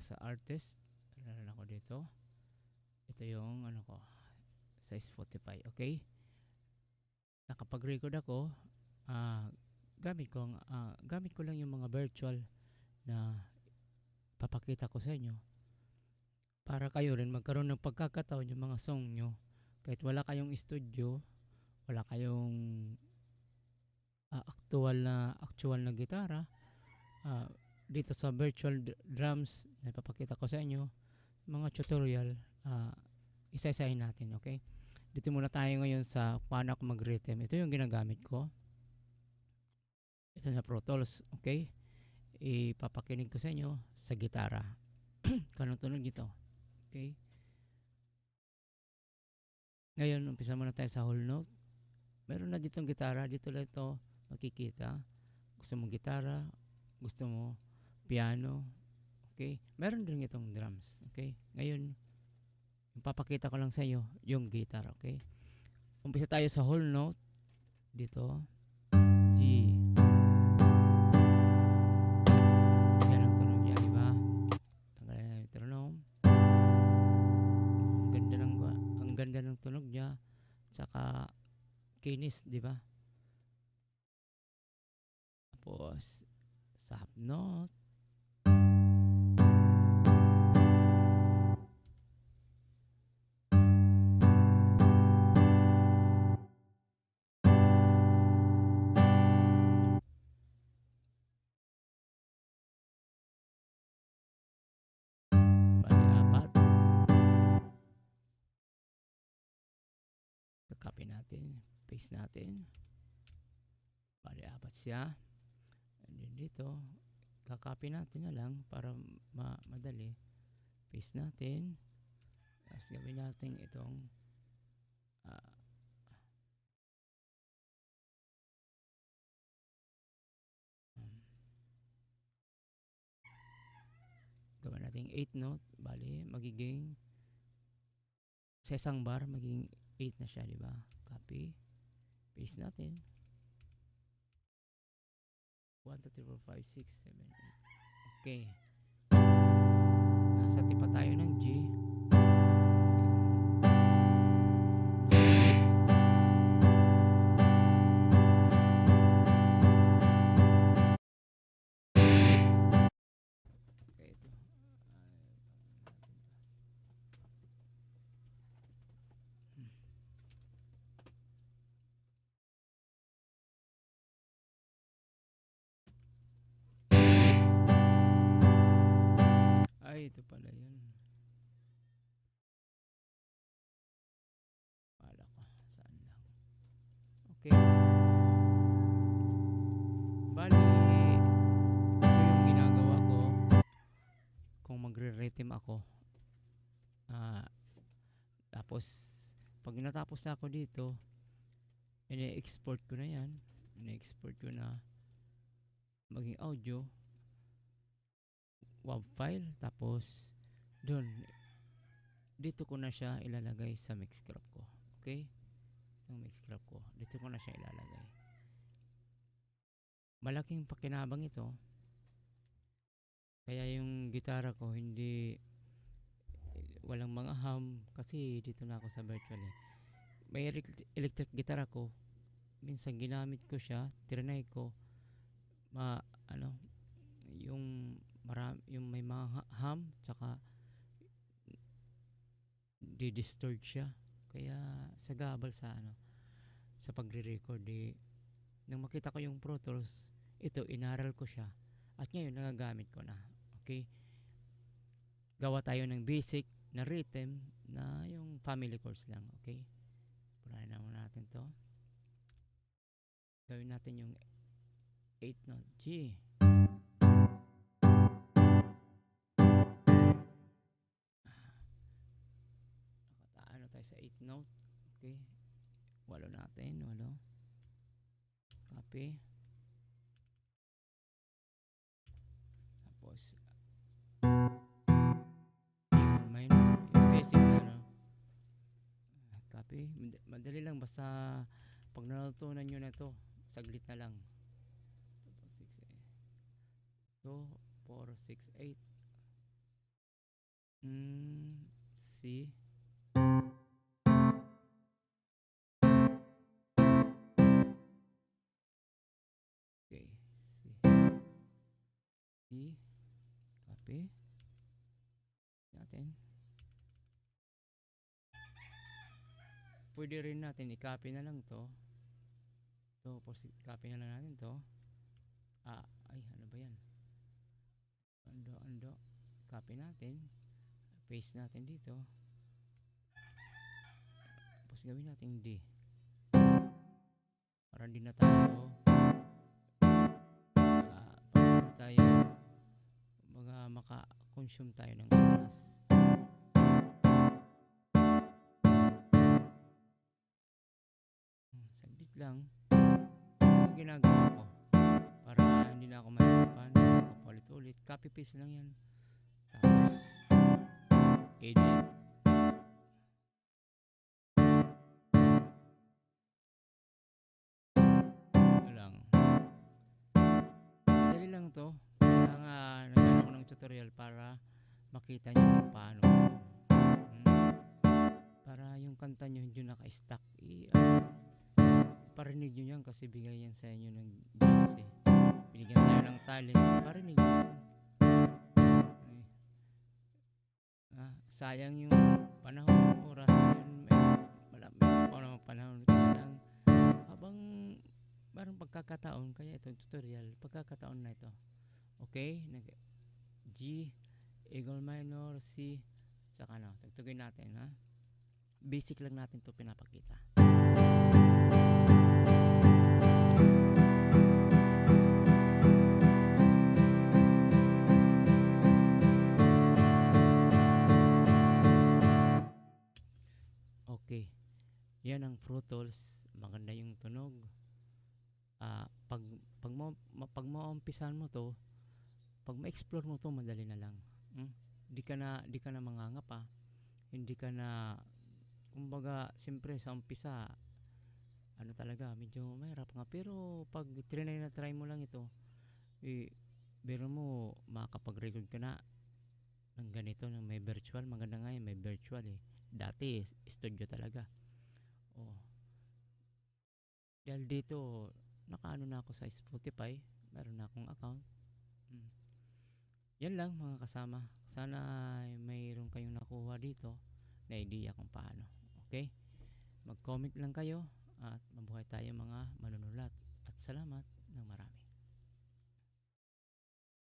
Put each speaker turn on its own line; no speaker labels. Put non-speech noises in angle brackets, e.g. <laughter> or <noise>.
as a artist. Meron ako dito. Ito yung ano ko sa Spotify, okay? Nakapag-record ako, ah gamit ko ah, gamit ko lang yung mga virtual na papakita ko sa inyo para kayo rin magkaroon ng pagkakataon yung mga song nyo kahit wala kayong studio wala kayong ah, actual na actual na gitara ah, dito sa virtual drums na ipapakita ko sa inyo mga tutorial ah, isa-isahin natin okay? Dito muna tayo ngayon sa paano ako mag-rhythm. Ito yung ginagamit ko. Ito na Pro Tools okay? Ipapakinig ko sa inyo sa gitara. <clears throat> Kanong tunog dito okay? Ngayon umpisa muna tayo sa whole note. Meron na ditong gitara. Dito lang ito makikita. Gusto mo gitara gusto mo piano okay? Meron din itong drums okay? Ngayon papakita ko lang sa iyo yung guitar okay? Umpisa tayo sa whole note. Dito. G. Yan ang tunog niya di tanggalin na yung metronome ang ganda ng ang ganda ng tunog niya. Saka kinis di ba? Tapos sa half note copy natin. Paste natin. Bali apat siya. And then dito kakopy natin na lang para ma madali. Paste natin. Tapos gawin natin itong ah, um, gawin natin 8 note. Bali magiging sa isang bar magiging 8 na siya di ba? Copy paste natin. 1, 2, 3, 4, 5, 6, 7, 8 okay. Nasa tipa tayo ng Ay, ito pala yun. Pala ko. Saan lang. Okay. Bali, ito yung ginagawa ko kung magre-rhythm ako. Ah, tapos, pag natapos na ako dito, ini-export ko na yan. Ini-export ko na maging audio WAV file tapos doon dito ko na siya ilalagay sa Mixcraft ko okay? Yung Mixcraft ko dito ko na siya ilalagay. Malaking pakinabang ito. Kaya yung gitara ko hindi walang mga hum kasi dito na ako sa virtual eh. may elec- electric gitara ko. Minsan ginamit ko siya trinay ko. Ma ano yung maram yung may mga ha- hum tsaka di-distort siya. Kaya sagabal sa ano sa pagre-record eh, nang makita ko yung Pro Tools ito inaral ko siya. At ngayon nagagamit ko na okay? Gawa tayo ng basic na rhythm na yung family chords lang okay? Purahin na muna natin to. Gawin natin yung 8 note G tayo sa 8 note. Okay. Walo natin. Walo. Copy. Tapos, minor, basic na. Ah, Copy. Mad- Madali lang. Basta, pag natutunan nyo na to, saglit na lang. 2, 4, 6, 8. C. Copy. Natin. Pwede rin natin i-copy na lang to. To, copy na lang natin to. Ah, ay, ano ba yan? Ando, ando. Copy natin. Paste natin dito. Tapos gawin natin D. Para hindi na tayo ah, para tayo maka-consume tayo ng oras. Hmm, Saglit lang. Ito yung ginagawa ko. Para hindi na ako mahirapan. Papalit-ulit. Copy paste lang yan. Tapos, edit. Lang to. Tutorial para makita nyo kung paano. Hmm. Para yung kanta nyo hindi naka-stack. I, ano, parinig nyo yan kasi bigay yan sa inyo ng Diyos eh. Binigyan tayo ng talent. Parinig nyo yan. Ay. Ah, sayang yung panahon, oras yun. May, malami pa naman panahon. Lang, habang parang pagkakataon, kaya ito tutorial, pagkakataon na ito. Okay? Nag G, eagle minor, C, saka ano, tugtugin natin ha. Basic lang natin to pinapakita. Okay. Yan ang Pro Tools. Maganda yung tunog. Ah, pag pag mo pag maumpisahan mo to, pag ma-explore mo to, madali na lang. Hmm? Di ka na di ka na manganga pa. Hindi ka na kumbaga, siyempre sa umpisa ano talaga, medyo mahirap nga. Pero pag trinay na try mo lang ito, eh, biro mo, makakapag-record ka na ng ganito, ng may virtual. Maganda nga yan, may virtual eh. Dati, studio talaga. Oh. Dahil dito, nakaano na ako sa Spotify. Meron na akong account. Mm. Yan lang mga kasama. Sana ay mayroon kayong nakuha dito na idea kung paano. Okay? Mag-comment lang kayo at mabuhay tayo mga manunulat. At salamat ng marami.